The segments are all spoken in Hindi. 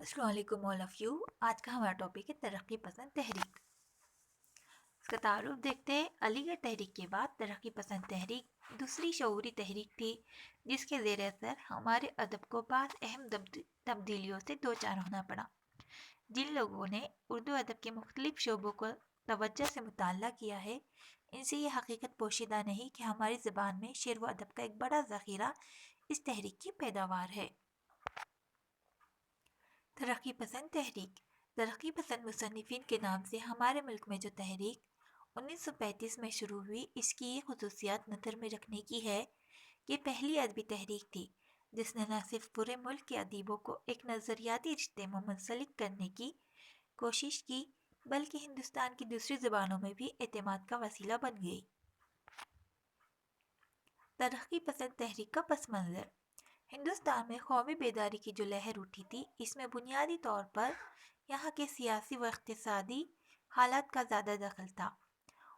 अस्सलाम ऑल ऑफ़ यू आज का हमारा टॉपिक है तरक्की पसंद तहरीक। इसका तारुफ देखते हैं। अलीगढ़ तहरीक के बाद तरक्की पसंद तहरीक दूसरी शूरी तहरीक थी, जिसके ज़ेर असर हमारे अदब को बाद अहम तब्दीलियों से दो चार होना पड़ा। जिन लोगों ने उर्दू अदब के मुख्तलिफ़ शोबों को तवज्जो से मुताला किया है, इनसे ये हकीकत पोशीदा नहीं कि हमारी ज़बान में शेर व अदब का एक बड़ा ज़ख़ीरा इस तहरीक की पैदावार है। तरक्की पसंद तहरीक तरक्की पसंद मुसनफ़िन के नाम से हमारे मुल्क में जो तहरीक 1935 में शुरू हुई, इसकी ये खसूसियात नज़र में रखने की है कि पहली अदबी तहरीक थी, जिसने न सिर्फ़ पूरे मुल्क के अदीबों को एक नज़रियाती रिश्ते में मुंसलिक करने की कोशिश की, बल्कि हिंदुस्तान की दूसरी ज़बानों में भी अतमाद का वसीला बन गई। तरक्की पसंद तहरीक का पस मंज़र हिंदुस्तान में कौमी बेदारी की जो लहर उठी थी, इसमें बुनियादी तौर पर यहाँ के सियासी व इकतसादी हालात का ज़्यादा दखल था।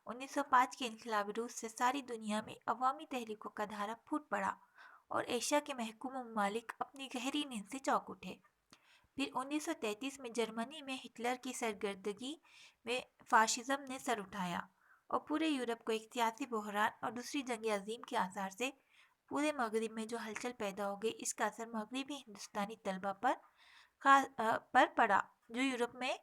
1905 के इनकलाबी रूस से सारी दुनिया में अवामी तहरीकों का धारा फूट पड़ा और एशिया के महकूम ममालिक अपनी गहरी नींद से चौंक उठे। फिर 1933 में जर्मनी में हिटलर की सरगर्दगी में फाशिज्म ने सर उठाया और पूरे यूरोप को एक सियासी बहरान और दूसरी जंग अजीम के आसार से पूरे मगरब में जो हलचल पैदा हो गई, इसका असर मगरबी हिंदुस्तानी तलबा पर पर पड़ा, जो यूरोप में,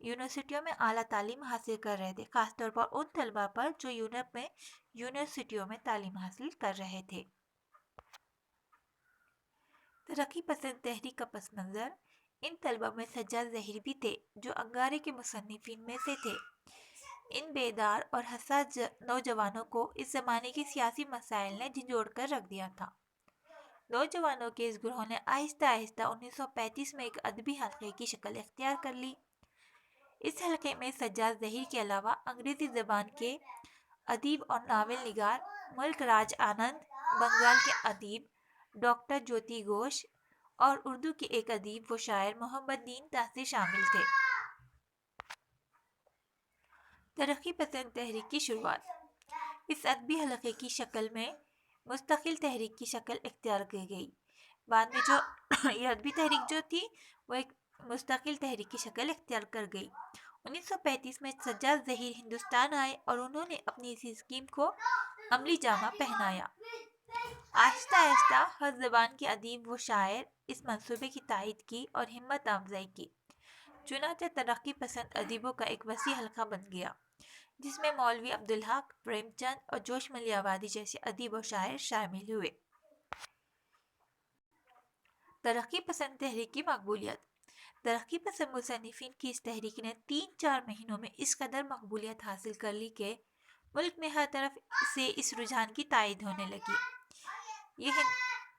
यूनिवर्सिटियों में आला तालीम हासिल कर रहे थे, खासतौर पर उन तलबा पर जो यूरोप में, यूनिवर्सिटियों में तालीम हासिल कर रहे थे। तरक्की पसंद तहरीक का पस मंज़र इन तलबा में सज्जा जहिर भी थे, जो अंगारे के मुसनफिन में से थे। इन बेदार और हसास नौजवानों को इस ज़माने के सियासी मसाइल ने झिझोड़ कर रख दिया था। नौजवानों के इस ग्रोह ने आहिस्ता आहिस्ता 1935 में एक अदबी हल्के की शक्ल इख्तियार कर ली। इस हल्के में सज्जाद जहीर के अलावा अंग्रेज़ी ज़बान के अदीब और नावल निगार मुल्क राज आनंद, बंगाल के अदीब, डॉक्टर ज्योति घोष और उर्दू के एक अदीब व शायर मोहम्मद दीन तासी शामिल थे। तरक्की पसंद तहरीक की शुरुआत। इस अदबी हलके की शक्ल में मुस्तकिल तहरीक की शक्ल इख्तियार की गई। बाद में जो ये अदबी तहरीक जो थी, वो एक मुस्तकिल तहरीक की शक्ल इख्तियार कर गई। 1935 में सज्जाद जहीर हिंदुस्तान आए और उन्होंने अपनी इसी स्कीम को अमली जामा पहनाया। आहिस्ता आहिस्ता हर जबान के अदीब व शायर इस मंसूबे की तायद की और हिम्मत अफजाई की। चुनाचे तरक्की पसंद अदीबों का एक वसी हल्का बन गया, जिसमें मौलवी अब्दुल हक, प्रेमचंद और जोश मलियावादी जैसे अदीब और शायर शामिल हुए। तरक्की पसंद तहरीक की मकबूलियत। तरक्की पसंद मुसनफिन की इस तहरीक ने तीन चार महीनों में इस कदर मकबूलियत हासिल कर ली कि मुल्क में हर तरफ़ से इस रुझान की तायद होने लगी। ये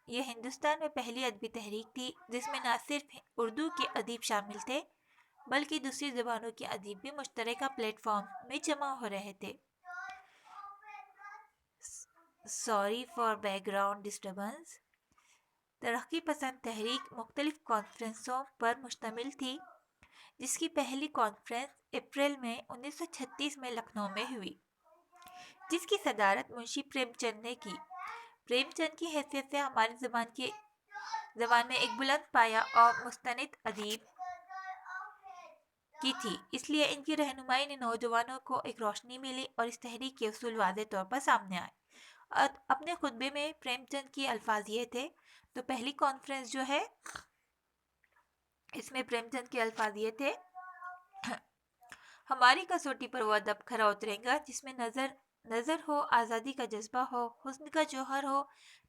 ये हिंदुस्तान में पहली अदबी तहरीक थी, जिसमें न सिर्फ़ उर्दू के अदीब शामिल थे बल्कि दूसरी ज़बानों के अदीब भी मुश्तर प्लेटफॉर्म में जमा हो रहे थे। Sorry for background disturbance. तरक्की पसंद तहरीक मुख्तलिफ़ कॉन्फ्रेंसों पर मुश्तमिल थी, जिसकी पहली कॉन्फ्रेंस अप्रैल में 1936 में लखनऊ में हुई, जिसकी सदारत मुंशी प्रेमचंद ने की। प्रेमचंद की हैसियत से हमारी ज़बान के, ज़बान में एक बुलंद पाया और मुस्तनद अदीब की थी। इसलिए इनकी रहनुमाई ने नौजवानों को एक रोशनी मिली और इस तहरीक के असूल वाज तौर पर सामने आए। अपने खुतबे में प्रेमचंद की अल्फाज ये थे तो पहली कॉन्फ्रेंस जो है, इसमें प्रेमचंद के अल्फाज ये थे, हमारी कसौटी पर वो अदब खरा उतरेगा, जिसमें नज़र नज़र हो, आज़ादी का जज्बा हो, हुस्न का जौहर हो,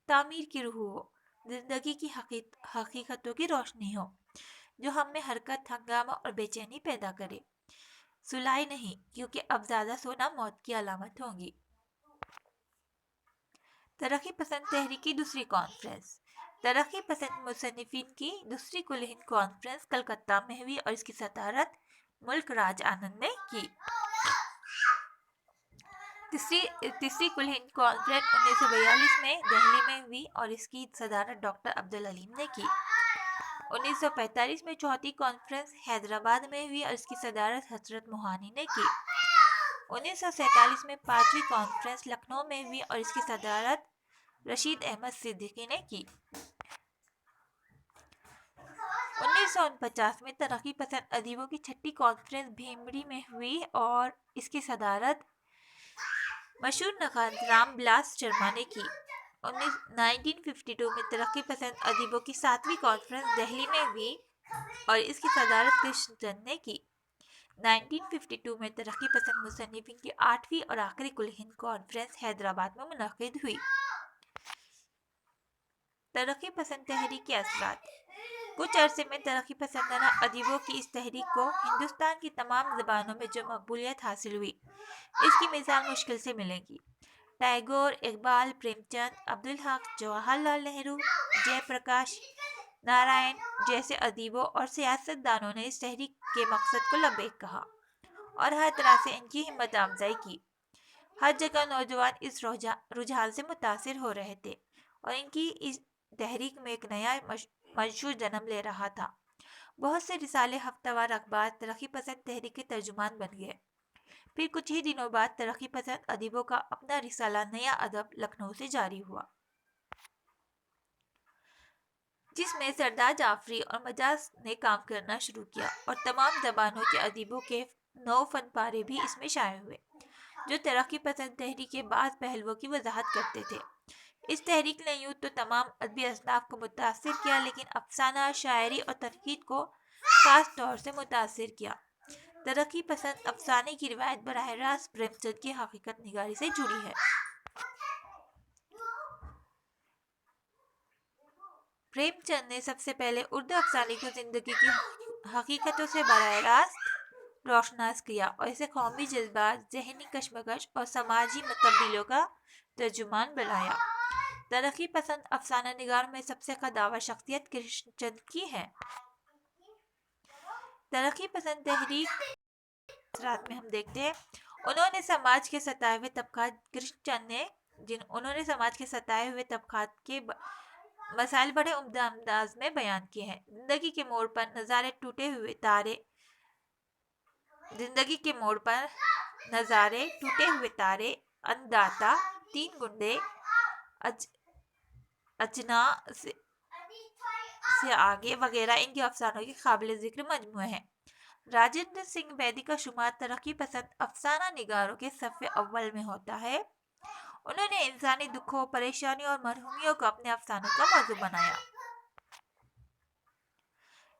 तामीर की रूह हो, ज़िंदगी की हकीकतों की रोशनी हो। जो हम में हरकत, हंगामा और बेचैनी पैदा करे। सुलाई नहीं, क्योंकि अब ज़्यादा सोना मौत की अलामत होगी। तरक्की पसंद तहरीक दूसरी कॉन्फ्रेंस तरक्की पसंद मुसनफिन की दूसरी कुल हिंद कॉन्फ्रेंस कलकत्ता में हुई और इसकी सदारत मुल्क राज आनंद ने की। तीसरी तीसरी कुल हिंद कॉन्फ्रेंस उन्नीस में दिल्ली में हुई और इसकी सदारत डॉक्टर अब्दुल अलीम ने की। 1945 में चौथी कॉन्फ्रेंस हैदराबाद में हुई और इसकी सदारत हज़रत मोहानी ने की। उन्नीस सौ सैंतालीस में पांचवी कॉन्फ्रेंस लखनऊ में हुई और इसकी सदारत रशीद अहमद सिद्दीकी ने की। उन्नीस में तरक्की पसंद अदीबों की छठी कॉन्फ्रेंस भीमड़ी में हुई और इसकी सदारत मशहूर नकाम बिलास शर्मा ने की। 1952 में तरक्की पसंद अदीबों की सातवीं कॉन्फ्रेंस दिल्ली में हुई और इसकी सदारत कृष्णचंद ने की। 1952 में तरक्की पसंद मुसनफिन की आठवीं और आखिरी कुल हिंद कॉन्फ्रेंस हैदराबाद में मुनद हुई। तरक्की पसंद तहरीक के असरात। कुछ अरसे में तरक्की पसंदाना अदीबों की इस तहरीक को हिंदुस्तान की तमाम जबानों में जो मकबूलियत हासिल हुई, इसकी मिसाल मुश्किल से मिलेगी। टैगोर, इकबाल, प्रेमचंद, अब्दुल हक, जवाहरलाल नेहरू, जयप्रकाश नारायण जैसे अदीबों और सियासतदानों ने इस तहरीक के मकसद को लबेक कहा और हर तरह से इनकी हिम्मत अफजाई की। हर जगह नौजवान इस रुझान से मुतासर हो रहे थे और इनकी इस तहरीक में एक नया मंशूर जन्म ले रहा था। बहुत से रिसाले हफ्तावार अखबार तरक्की पसंद तहरीक के तर्जुमान बन गए। फिर कुछ ही दिनों बाद तरक्की पसंद अदीबों का अपना रिसाला नया अदब लखनऊ से जारी हुआ। जिसमें सरदार जाफरी और मजाज ने काम करना शुरू किया और तमाम जबानों के अदीबों के नौ फन पारे भी इसमें शाये हुए, जो तरक्की पसंद तहरीक के बाद पहलुओं की वजाहत करते थे। इस तहरीक ने यूँ तो तमाम अदबी असनाफ को मुतासर किया, लेकिन अफसाना शायरी और तनकीद को ख़ास तौर से मुतासर किया। तरक्की पसंद अफसाने की रिवायत बरह रास्त प्रेमचंद की हकीकत निगारी से जुड़ी है। प्रेमचंद ने सबसे पहले उर्दू अफसाने को ज़िंदगी की हकीकतों से बरह रास्त रोशनास किया और इसे कौमी जज्बात, जहनी कशमकश और समाजी तब्दीलों का तर्जुमान बनाया। तरक्की पसंद अफसाना निगार में सबसे कदावर शख्सियत कृष्णचंद की है। तरक्की पसंद तहरीक रात में हम देखते हैं। उन्होंने समाज के सताए हुए तबकात कृष्णचंद ने जिन उन्होंने समाज के सताए हुए तबकात के मसाइल बड़े उम्दा अंदाज में बयान किए हैं। ज़िंदगी के मोड़ पर नज़ारे टूटे हुए तारे ज़िंदगी के मोड़ पर नज़ारे टूटे हुए तारे अंदाता तीन गुंडे अज, अजना से से आगे वगैरह इनके अफसानों के काबिल ज़िक्र मजमू हैं। राजेंद्र सिंह बैदी का शुमार तरक्की पसंद अफसाना निगारों के सफ़े अव्वल में होता है। उन्होंने इंसानी दुखों परेशानियों और मरहूमियों को अपने अफसानों का मौजू बनाया।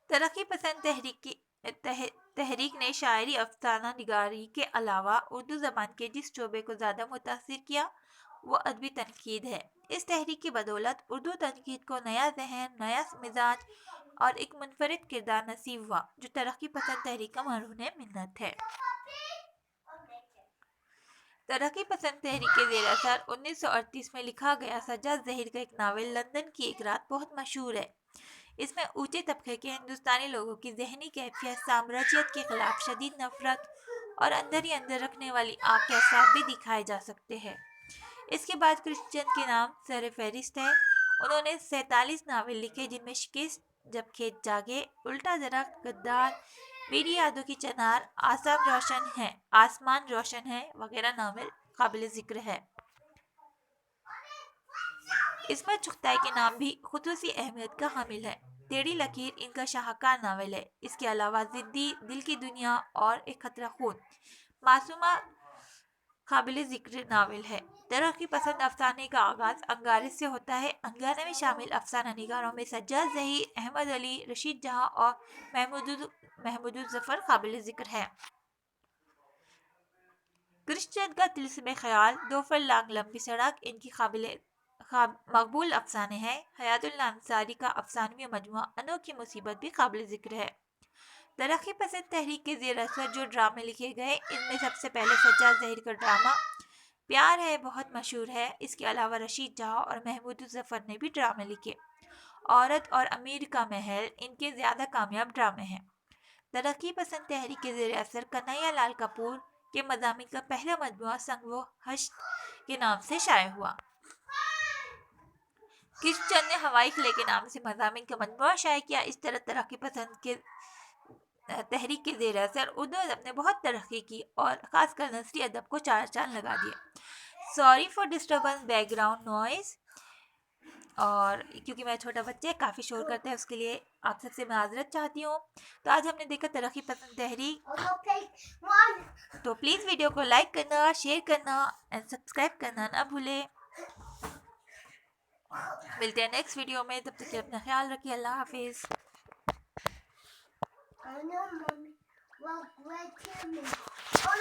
तरक्की पसंद तहरीक की तह, तहरीक ने शायरी अफसाना निगारी के अलावा उर्दू ज़बान के जिस शोबे को ज़्यादा मुतासर किया वो अदबी तनकीद है। इस तहरीक की बदौलत उर्दू तनकीद को नया जहन, नया मिजाज और एक मुनफरद किरदार नसीब हुआ, जो तरक्की पसंद तहरीक का मरून मिन्नत है। तरक्की पसंद तहरीक के जेर असर उन्नीस सौ अड़तीस में लिखा गया सजा जहीर का एक नावल लंदन की एक रात बहुत मशहूर है। इसमें ऊँचे तबके के हिंदुस्तानी लोगों की जहनी कैफियत, साम्राज्यत के खिलाफ शदीद नफरत और अंदर ही अंदर रखने वाली आग के असाब भी दिखाए जा सकते हैं। इसके बाद क्रिश्चियन के नाम सर फहरिस्त है। उन्होंने सैतालीस नावल लिखे जिनमें शिकस्त जब खेत जागे उल्टा जरा गद्दार, मेरी यादों की चनार आसाम रोशन है, आसमान रोशन है वगैरह नावल काबिल ज़िक्र है। इसमें चुखताई के नाम भी खसूसी अहमियत का हामिल है। टेढ़ी लकीर इनका शाहकार नावल है। इसके अलावा जिद्दी, दिल की दुनिया और एक खतरा खून। मासूमा काबिल ज़िक्र नावल है। तरक्की पसंद अफसाने का आगाज़ अंगारे से होता है। अंगारे में शामिल अफसाना निगारों में सज्जाद जही अहमद अली, रशीद जहाँ और महमूद महमूद ज़फ़र काबिल ज़िक्र है। क्रिश्चियन का तिलस्म ख्याल, दो फल लांग लंबी सड़क, इनकी काबिल मकबूल अफसाने हैं। हयातुल्लासारी का अफसानवी मजमु अनोखी मुसीबत भी काबिल ज़िक्र है। तरक्की पसंद तहरीक के जेर असर जो ड्रामे लिखे गए, इनमें सबसे पहले सज्जाद जहीर का ड्रामा, प्यार है, बहुत मशहूर है। इसके अलावा रशीद जहाँ और महमूद जफ़र ने भी ड्रामे लिखे। औरत और अमीर का महल, इनके ज़्यादा कामयाब ड्रामे हैं। तरक्की पसंद तहरीक के जेर असर कन्हैया लाल कपूर के मजामी का पहला मजमु संग हश्त के नाम से शाये हुआ। किशन ने हवाई किले के नाम से मजामी का मजमु शाये किया? इस तरह तरक्की पसंद के तहरीक के जेर असर उर्दू अदब ने बहुत तरक्की की और ख़ासकर नसरी अदब को चार चाँद लगा दिया sorry for disturbance, background noise. और क्योंकि मेरा छोटा बच्चा है, काफ़ी शोर करता है, उसके लिए आप सबसे माजरत चाहती हूँ। तो आज हमने देखा तरक्की पसंद तहरीक. तो प्लीज़ वीडियो को लाइक करना, शेयर करना एंड सब्सक्राइब करना ना भूलें। मिलते हैं नेक्स्ट वीडियो में। तब तक अपना ख्याल रखिए। अल्लाह हाफिज़। Anam bak bakayım.